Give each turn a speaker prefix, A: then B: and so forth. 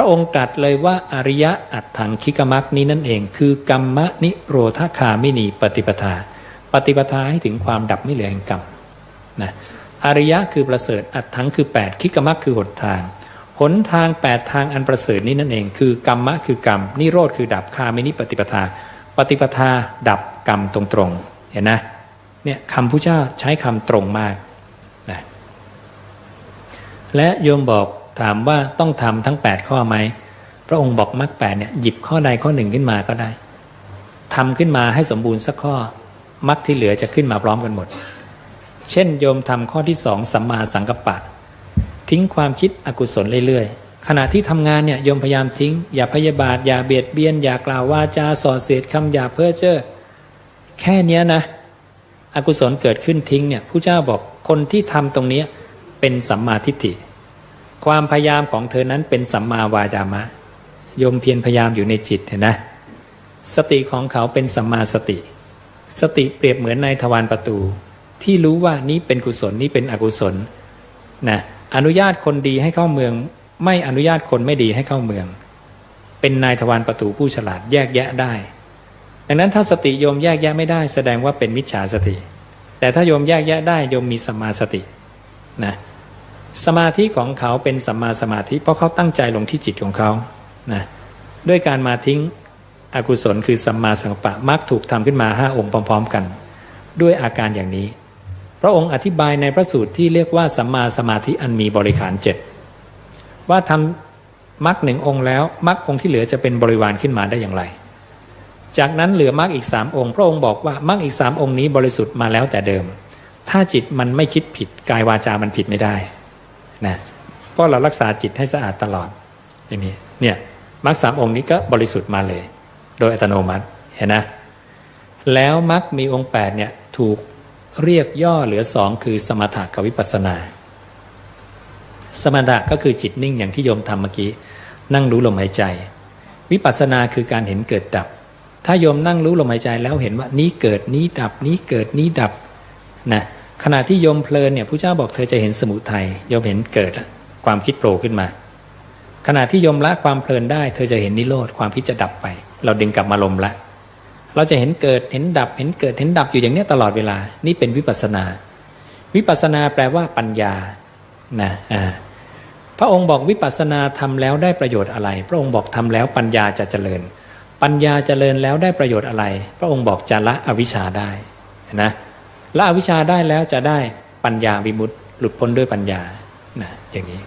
A: ระองค์ตรัสเลยว่าอริยะอัตถังคิกมักนี้นั่นเอง คือกรรมนิโรธคามินีปฏิปทา ปฏิปทาให้ถึงความดับไม่เหลือแห่งกรรมนะอริยะคือประเสริฐอัตถังคือ 8 คิกมักคือหนทางหนทาง 8 ทางอันประเสริฐนี้นั่นเอง คือกรรมะคือกรรม นิโรธคือดับคามินิปฏิปทา ปฏิปทาดับกรรมตรงๆเห็นนะเนี่ยคำพุทธเจ้าใช้คำตรงมากนะและโยมบอก ถามว่าต้องทำทั้ง 8 ข้อไหมพระองค์บอกมรรคแปดเนี่ยหยิบข้อใดข้อหนึ่งขึ้นมาก็ได้ทำขึ้นมาให้สมบูรณ์สักข้อมรรคที่เหลือจะขึ้นมาพร้อมกันหมด เช่นโยมทำข้อที่สองสัมมาสังกัปปะ ทิ้งความคิดอกุศลเรื่อยๆ ขณะที่ทำงานเนี่ยโยมพยายามทิ้ง อย่าพยาบาท อย่าเบียดเบียน อย่ากล่าวว่าจาส่อเสียดคำอย่าเพ้อเจ้อแค่เนี้ยนะ อกุศลเกิดขึ้นทิ้งเนี่ยผู้เจ้าบอกคนที่ทำตรงนี้เป็นสัมมาทิฏฐิ ความพยายามของเธอนั้นเป็นสัมมาวาจามะยมเพียรพยายามอยู่ในจิตเห็นนะสติของเขาเป็นสัมมาสติ สติเปรียบเหมือนในทวารประตู ที่รู้ว่านี้เป็นกุศลนี้เป็นอกุศลนะอนุญาตคนดีให้เข้าเมือง ไม่อนุญาตคนไม่ดีให้เข้าเมือง เป็นนายทวารประตูผู้ฉลาดแยกแยะได้ ดังนั้นถ้าสติโยมแยกแยะไม่ได้ แสดงว่าเป็นมิจฉาสติ แต่ถ้าโยมแยกแยะได้โยมมีสัมมาสตินะ สมาธิของเขาเป็นสัมมาสมาธิ เพราะเขาตั้งใจลงที่จิตของเขานะด้วยการมาทิ้งอกุศลคือสัมมาสังกปะมักถูกทำขึ้นมาห้าองค์พร้อม ๆ กัน ด้วยอาการอย่างนี้ พระองค์อธิบายในพระสูตรที่เรียกว่าสัมมาสมาธิอันมีบริขารเจ็ดว่าทำมรรคหนึ่งองค์แล้วมรรคองค์ที่เหลือจะเป็นบริวารขึ้นมาได้อย่างไร จากนั้นเหลือมรรคอีกสามองค์ พระองค์บอกว่ามรรคอีกสามองค์นี้บริสุทธิ์มาแล้วแต่เดิม ถ้าจิตมันไม่คิดผิดกายวาจามันผิดไม่ได้ นะเพราะเรารักษาจิตให้สะอาดตลอดอย่างนี้เนี่ยมรรคสามองค์นี้ก็บริสุทธิ์มาเลย โดยอัตโนมัติเห็นนะแล้วมรรคมีองค์8เนี่ยถูกเรียกย่อเหลือสองคือสมถะกับวิปัสสนา สมถะก็คือจิตนิ่งอย่างที่โยมทำเมื่อกี้ นั่งรู้ลมหายใจ วิปัสสนาคือการเห็นเกิดดับ ถ้าโยมนั่งรู้ลมหายใจแล้วเห็นว่านี้เกิดนี้ดับนี้เกิดนี้ดับนะ ขณะที่โยมเพลินเนี่ยพระเจ้าบอกเธอจะเห็นสมุทัยโยมเห็นเกิดความคิดโผล่ขึ้นมา ขณะที่โยมละความเพลินได้ เธอจะเห็นนิโรธความคิดจะดับไป เราดึงกลับมาลมละ เราจะเห็นเกิดเห็นดับ เห็นเกิดเห็นดับอยู่อย่างนี้ตลอดเวลา นี่เป็นวิปัสนา วิปัสนาแปลว่าปัญญานะอ่าพระองค์บอกวิปัสสนาทำแล้วได้ประโยชน์อะไร พระองค์บอกทำแล้วปัญญาจะเจริญ ปัญญาเจริญแล้วได้ประโยชน์อะไร พระองค์บอกจะละอวิชชาได้นะ ละอวิชชาได้แล้วจะได้ปัญญาวิมุตติหลุดพ้นด้วยปัญญานะอย่างนี้